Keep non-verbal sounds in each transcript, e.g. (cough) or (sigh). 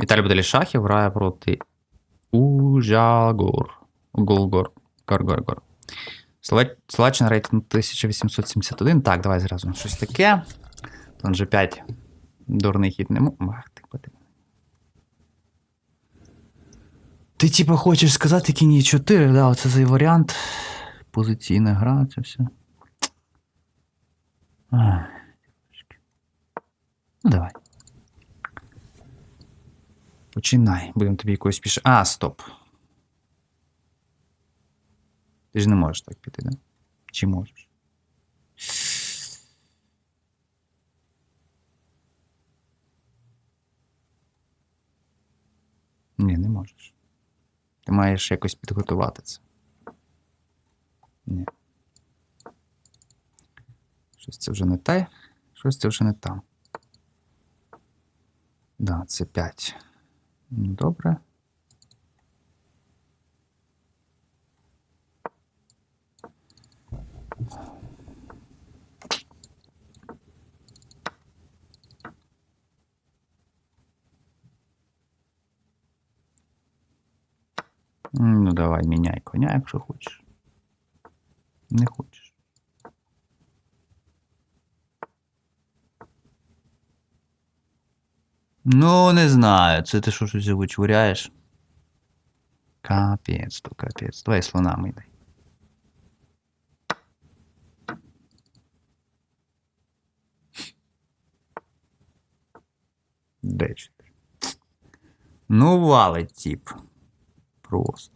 Віталій Буталішахів грає проти Ужагор. Голгор. Гор-гор-гор. Словаччина рейтинг 1871. Так, давай зразу щось таке. Там же 5 дурний хід не Ах, ти подиви. Ти типа хочеш сказати кінь 4, да, оце цей варіант. Позиційна гра, це все. Ах. Ну, давай. Починай. Будемо тобі якось піше. А, стоп. Ти ж не можеш так піти, да? Чи можеш? Ні, не можеш. Ти маєш якось підготувати це. Ні. Щось це вже не те, щось це вже не там. Да, це 5. Ну, Добре. Ну, давай, міняй коня, якщо хочеш. Не хочеш. Ну, не знаю. Це ти що щось вичуряєш? Капець, то капець. Давай слонами йди. Де? Ну, валить тип. Просто.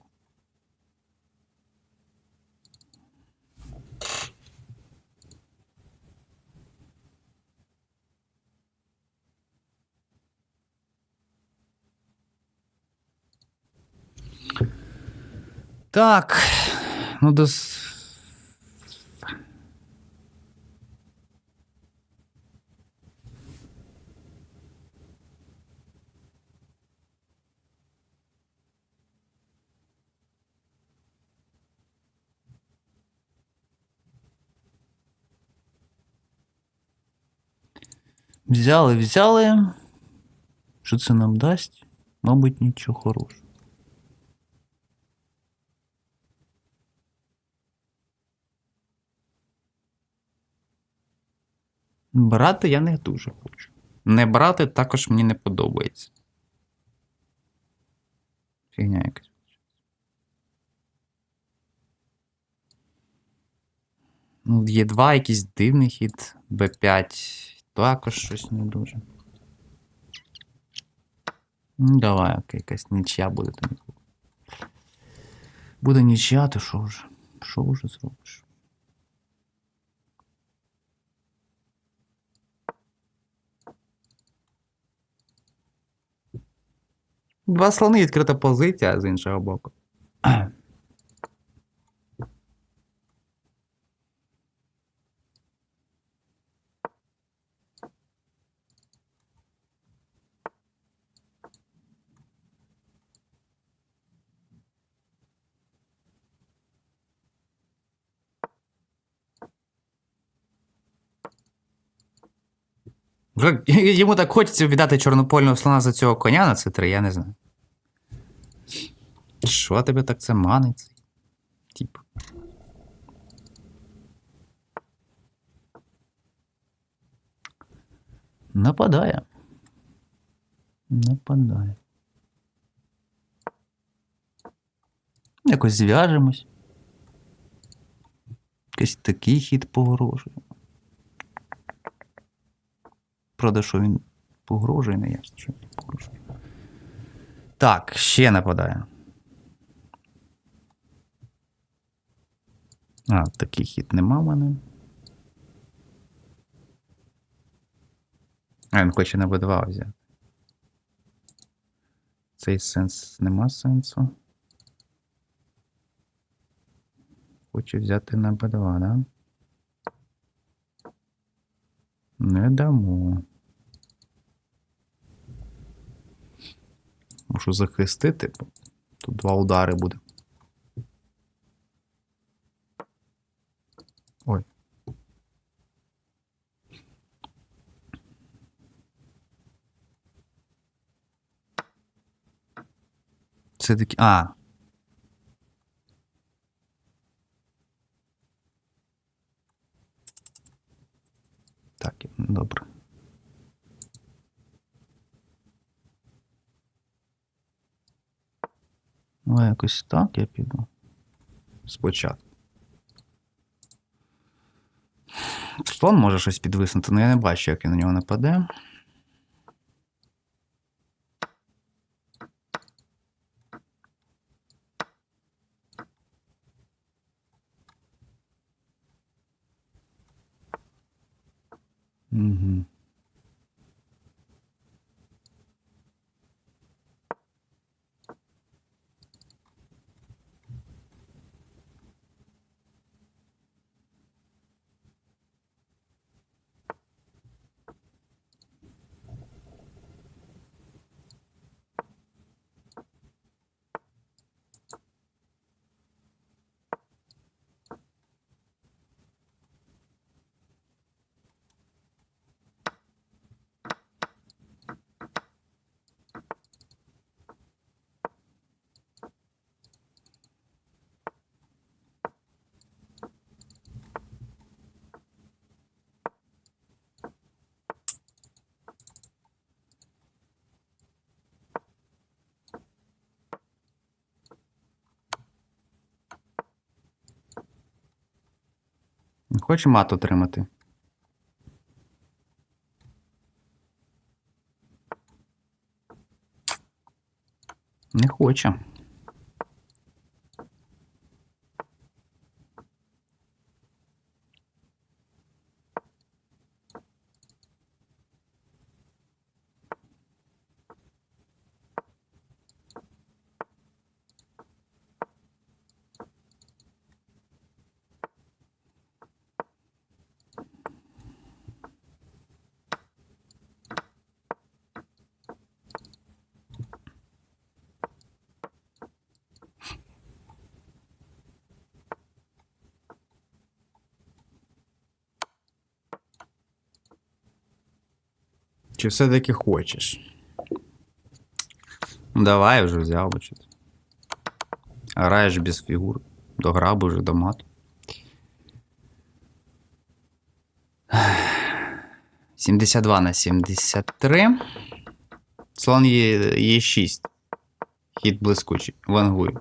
Так. Ну, дос... Взяли, взяли. Що це нам дасть? Мабуть, нічого хорошого. Брати я не дуже хочу. Не брати також мені не подобається. Фігня якась. Ну, є два, якийсь дивний хід, Б5. Також щось не дуже. Ну, давай, якась нічия буде там. Буде нічия, то що вже? Що вже зробиш? Два слони відкрита позиція з іншого боку. (laughs) Йому так хочеться віддати чорнопольного слона за цього коня на це 3 я не знаю. Що тебе так це манить? Тип. Нападає. Нападає. Якось зв'яжемось. Якийсь такий хід погрожує. Правда, що він погрожує, не ясно, що він погрожує. Так, ще нападає. А, такий хід нема в мене. А, він хоче на B2 взяти. Цей сенс нема сенсу. Хоче взяти на B2, да? Не дамо. Можу захистити. Тут два удари буде. Ой. Це такі. А. Так, добре. Ну, якось так я піду. Спочатку. Слон може щось підвиснути, але я не бачу, як він на нього нападе. Угу. Хоче мат отримати. Не хоче. Чи все-таки хочеш? Ну, Давай вже взяв би щось. Граєш без фігур. Дограб уже до мату. (sighs) Сімдесят два на 73. Слон є, є 6. Хід блискучий. Вангую.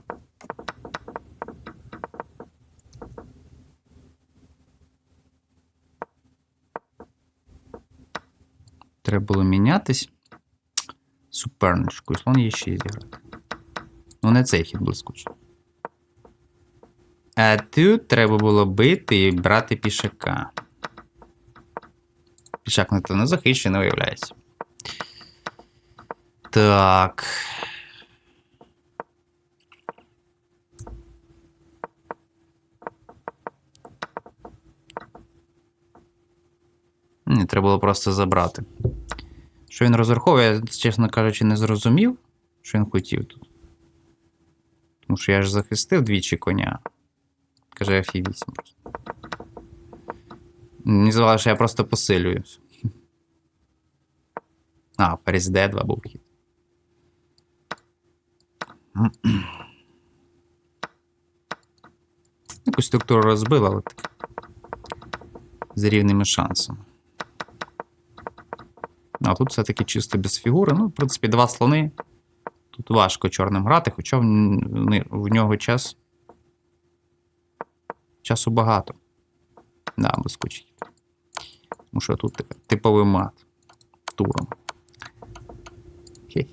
Треба було мінятись. Суперничку. Слон є 6 зіграти. Ну, не цей хід блискучий. А тут треба було бити і брати пішака. Пішак на то не захищений, виявляється. Так. Ні, треба було просто забрати. Що він розраховує, я, чесно кажучи, не зрозумів, що він хотів тут. Тому що я ж захистив двічі коня. Каже F8 просто. Мені здавалося, що я просто посилююсь. А, ферзь D2 був хід. Якусь структуру розбив, але так. З рівними шансами. А тут все-таки чисто без фігури. Ну, в принципі, два слони. Тут важко чорним грати, хоча в, нього час. Часу багато. Да, блискучий. Тому що тут типовий мат туром. Хе-хе.